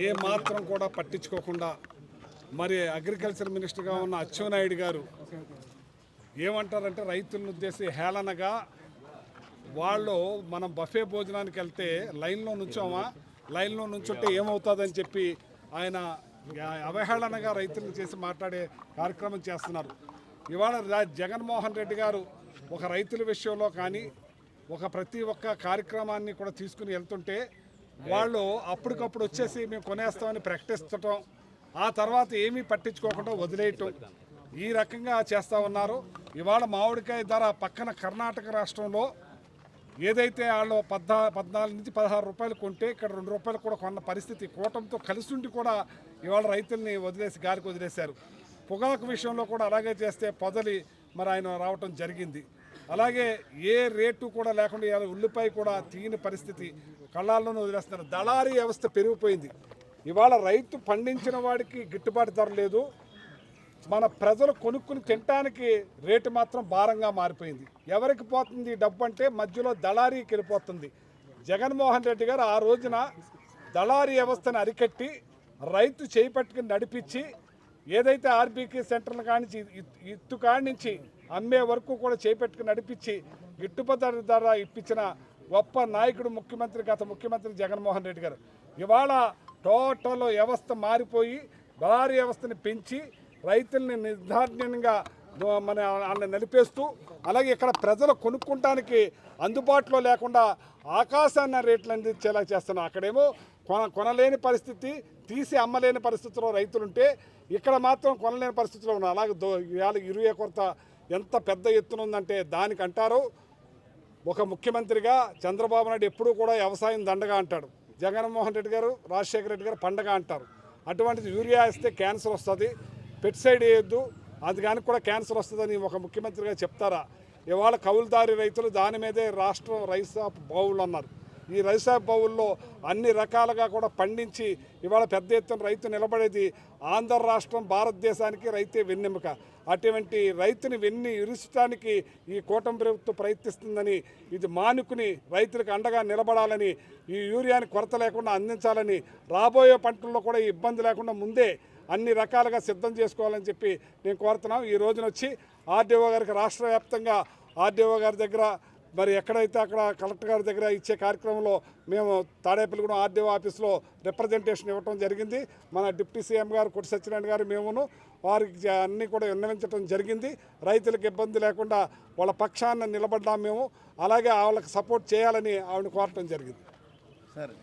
ఏ మాత్రం కూడా పట్టించుకోకుండా మరి అగ్రికల్చర్ మినిస్టర్గా ఉన్న అచ్చెన్నాయుడు గారు ఏమంటారంటే రైతులను ఉద్దేశి హేళనగా వాళ్ళు మనం బఫే భోజనానికి వెళ్తే లైన్లో నుంచోమా? లైన్లో నుంచుంటే ఏమవుతుందని చెప్పి ఆయన అవహేళనగా రైతులను చేసి మాట్లాడే కార్యక్రమం చేస్తున్నారు. ఇవాళ జగన్మోహన్ రెడ్డి గారు ఒక రైతుల విషయంలో కానీ ఒక ప్రతి ఒక్క కార్యక్రమాన్ని కూడా తీసుకుని వెళ్తుంటే వాళ్ళు అప్పటికప్పుడు వచ్చేసి మేము కొనేస్తామని ప్రకటిస్తటం ఆ తర్వాత ఏమీ పట్టించుకోకుండా వదిలేయటం ఈ రకంగా చేస్తూ ఉన్నారు. ఇవాళ మామిడికాయ ధర పక్కన కర్ణాటక రాష్ట్రంలో ఏదైతే వాళ్ళు పద్నా పద్నాలుగు నుంచి పదహారు రూపాయలు కొంటే ఇక్కడ రెండు రూపాయలు కూడా కొన్న పరిస్థితి కూటమితో కలిసి కూడా ఇవాళ రైతుల్ని వదిలేసి గాలికి వదిలేశారు. పొగాకు విషయంలో కూడా అలాగే చేస్తే పొదలి మరి ఆయన రావటం జరిగింది. అలాగే ఏ రేటు కూడా లేకుండా ఉల్లిపాయ కూడా తీయని పరిస్థితి కళ్ళాల్లోనే వదిలేస్తున్నారు. దళారీ వ్యవస్థ పెరిగిపోయింది. ఇవాళ రైతు పండించిన వాడికి గిట్టుబాటు ధర లేదు. మన ప్రజలు కొనుక్కుని తినటానికి రేటు మాత్రం భారంగా మారిపోయింది. ఎవరికి పోతుంది డబ్బు అంటే మధ్యలో దళారీకి వెళ్ళిపోతుంది. జగన్మోహన్ రెడ్డి గారు ఆ రోజున దళారీ వ్యవస్థను అరికట్టి రైతు చేపట్టుకుని నడిపించి ఏదైతే ఆర్బీకి సెంటర్ల కానించి ఇత్తు కానించి అమ్మే వరకు కూడా చేపెట్టుకుని నడిపించి గిట్టుబాటు ధర ఇప్పించిన గొప్ప నాయకుడు ముఖ్యమంత్రి గత ముఖ్యమంత్రి జగన్మోహన్ రెడ్డి గారు. ఇవాళ టోటల్ వ్యవస్థ మారిపోయి దళారీ వ్యవస్థని పెంచి రైతుల్ని నిర్ధారణంగా మన వాళ్ళని నిలిపేస్తూ అలాగే ఇక్కడ ప్రజలు కొనుక్కోటానికి అందుబాటులో లేకుండా ఆకాశాన్ని రేట్లు అందించేలా చేస్తున్నాం. అక్కడేమో కొన కొనలేని పరిస్థితి తీసి అమ్మలేని పరిస్థితిలో రైతులుంటే ఇక్కడ మాత్రం కొనలేని పరిస్థితిలో ఉన్నారు. అలాగే దో ఇవాళ ఇరువే కొరత ఎంత పెద్ద ఎత్తున ఉందంటే దానికి అంటారు ఒక ముఖ్యమంత్రిగా చంద్రబాబు నాయుడు ఎప్పుడూ కూడా వ్యవసాయం దండగా అంటాడు. జగన్మోహన్ రెడ్డి గారు రాజశేఖర రెడ్డి గారు పండగ అంటారు. అటువంటిది యూరియా ఇస్తే క్యాన్సర్ వస్తుంది పెస్టిసైడ్ వేయొద్దు. కానీ కూడా క్యాన్సర్ వస్తుందని ఒక ముఖ్యమంత్రిగా చెప్తారా? ఇవాళ కౌలుదారి రైతులు దాని మీదే రాష్ట్రం ఆఫ్ బావులు అన్నారు. ఈ రైసాబ్ బావుల్లో అన్ని రకాలుగా కూడా పండించి ఇవాళ పెద్ద ఎత్తున రైతు నిలబడేది ఆంధ్ర రాష్ట్రం భారతదేశానికి రైతే వెన్నెముక. అటువంటి రైతుని వెన్ని ఇరుచడానికి ఈ కూటమి ప్రభుత్వం ప్రయత్నిస్తుందని ఇది మానుకుని రైతులకు అండగా నిలబడాలని ఈ యూరియాని కొరత లేకుండా అందించాలని రాబోయే పంటల్లో కూడా ఇబ్బంది లేకుండా ముందే అన్ని రకాలుగా సిద్ధం చేసుకోవాలని చెప్పి నేను కోరుతున్నాం ఈ రోజున వచ్చి ఆర్డీఓ గారికి రాష్ట్ర వ్యాప్తంగా ఆర్డీఓ గారి దగ్గర మరి ఎక్కడైతే అక్కడ కలెక్టర్ గారి దగ్గర ఇచ్చే కార్యక్రమంలో మేము తాడేపల్లిగూడెం ఆర్డీఓ ఆఫీస్లో రిప్రజెంటేషన్ ఇవ్వడం జరిగింది. మన డిప్యూటీ సీఎం గారు కొట్టి సత్యనారాయణ గారు మేమును వారికి అన్నీ కూడా విన్నవించడం జరిగింది. రైతులకు ఇబ్బంది లేకుండా వాళ్ళ పక్షాన నిలబడ్డాం మేము. అలాగే వాళ్ళకి సపోర్ట్ చేయాలని ఆవిడ కోరటం జరిగింది. సరే.